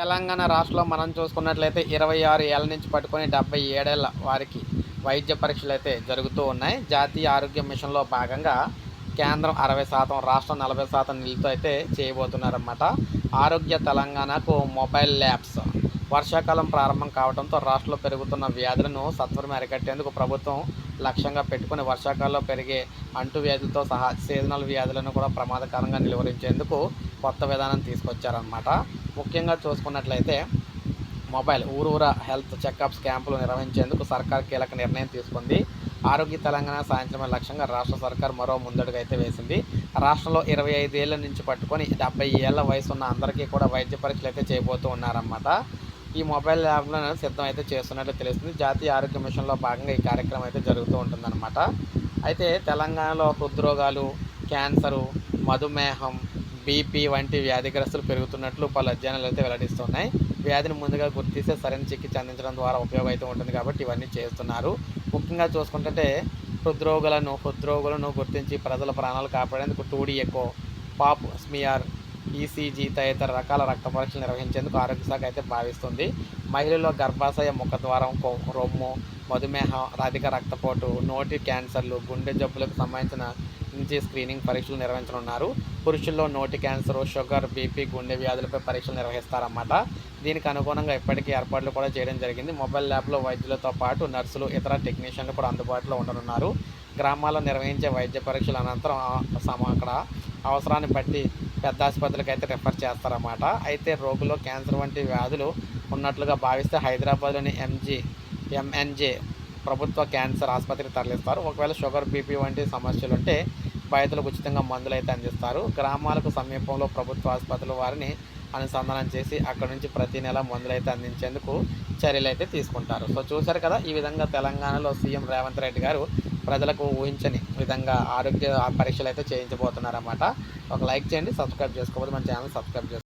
తెలంగాణ రాష్ట్రంలో మనం చూసుకున్నట్లయితే ఇరవై ఆరు ఏళ్ళ నుంచి పట్టుకొని డెబ్బై ఏడేళ్ళ వారికి వైద్య పరీక్షలు అయితే జరుగుతూ ఉన్నాయి. జాతీయ ఆరోగ్య మిషన్లో భాగంగా కేంద్రం అరవై శాతం రాష్ట్రం నలభై శాతం నిధులతో అయితే చేయబోతున్నారన్నమాట. ఆరోగ్య తెలంగాణకు మొబైల్ ల్యాబ్స్ వర్షాకాలం ప్రారంభం కావడంతో రాష్ట్రంలో పెరుగుతున్న వ్యాధులను సత్వరం అరికట్టేందుకు ప్రభుత్వం లక్ష్యంగా పెట్టుకుని వర్షాకాలంలో పెరిగే అంటువ్యాధులతో సహా సీజనల్ వ్యాధులను కూడా ప్రమాదకరంగా నిలువరించేందుకు కొత్త విధానం తీసుకొచ్చారన్నమాట. ముఖ్యంగా చూసుకున్నట్లయితే మొబైల్ ఊరూర హెల్త్ చెకప్స్ క్యాంపులు నిర్వహించేందుకు సర్కార్ కీలక నిర్ణయం తీసుకుంది. ఆరోగ్య తెలంగాణ సాయంత్రమే లక్ష్యంగా రాష్ట్ర సర్కార్ మరో ముందడుగు అయితే వేసింది. రాష్ట్రంలో ఇరవై ఐదేళ్ళ నుంచి పట్టుకొని డెబ్బై ఏళ్ళ వయసు ఉన్న అందరికీ కూడా వైద్య పరీక్షలు అయితే చేయబోతూ ఉన్నారన్నమాట. ఈ మొబైల్ ల్యాబ్లను సిద్ధం అయితే చేస్తున్నట్లు తెలుస్తుంది. జాతీయ ఆరోగ్య మిషన్లో భాగంగా ఈ కార్యక్రమం అయితే జరుగుతూ ఉంటుందన్నమాట. అయితే తెలంగాణలో హృద్రోగాలు క్యాన్సరు మధుమేహం బీపీ వంటి వ్యాధిగ్రస్తులు పెరుగుతున్నట్లు పలు అధ్యయనాలు అయితే వెల్లడిస్తున్నాయి. వ్యాధిని ముందుగా గుర్తిస్తే సరైన చికిత్స అందించడం ద్వారా ఉపయోగం అయితే ఉంటుంది కాబట్టి ఇవన్నీ చేస్తున్నారు. ముఖ్యంగా చూసుకుంటే హృద్రోగులను హృద్రోగులను గుర్తించి ప్రజల ప్రాణాలు కాపాడేందుకు two D echo pap smear ECG తదితర రకాల రక్త పరీక్షలు నిర్వహించేందుకు ఆరోగ్య శాఖ అయితే భావిస్తుంది. మహిళల్లో గర్భాశయ ముఖద్వారం కొ- రొమ్ము మధుమేహం అధిక రక్తపోటు నోటి క్యాన్సర్లు గుండె జబ్బులకు సంబంధించిన నుంచి స్క్రీనింగ్ పరీక్షలు నిర్వహించనున్నారు. పురుషుల్లో నోటి క్యాన్సర్ షుగర్ బీపీ గుండె వ్యాధులపై పరీక్షలు నిర్వహిస్తారన్నమాట. దీనికి అనుగుణంగా ఇప్పటికీ ఏర్పాట్లు కూడా చేయడం జరిగింది. మొబైల్ ల్యాబ్లో వైద్యులతో పాటు నర్సులు ఇతర టెక్నీషియన్లు కూడా అందుబాటులో ఉండనున్నారు. గ్రామాల్లో నిర్వహించే వైద్య పరీక్షల అనంతరం అక్కడ అవసరాన్ని బట్టి పెద్ద ఆసుపత్రికి అయితే రిఫర్ చేస్తారన్నమాట. అయితే రోగులో క్యాన్సర్ వంటి వ్యాధులు ఉన్నట్లుగా భావిస్తే హైదరాబాద్లోని ఎంజీ ఎంఎన్జే ప్రభుత్వ క్యాన్సర్ ఆసుపత్రికి తరలిస్తారు. ఒకవేళ షుగర్ బీపీ వంటి సమస్యలు ఉంటే బాధితులకు ఉచితంగా మందులు అయితే అందిస్తారు. గ్రామాలకు సమీపంలో ప్రభుత్వ ఆసుపత్రులు వారిని అనుసంధానం చేసి అక్కడ నుంచి ప్రతి నెల మందులు అయితే అందించేందుకు చర్యలు అయితే తీసుకుంటారు. సో చూశారు కదా ఈ విధంగా తెలంగాణలో సీఎం రేవంత్ రెడ్డి గారు ప్రజలకు ఊహించని విధంగా ఆరోగ్య పరీక్షలు అయితే చేయించబోతున్నారన్నమాట. ఒక లైక్ చేయండి సబ్స్క్రైబ్ చేసుకోవద్దు మన ఛానల్ సబ్స్క్రైబ్ చేసుకోండి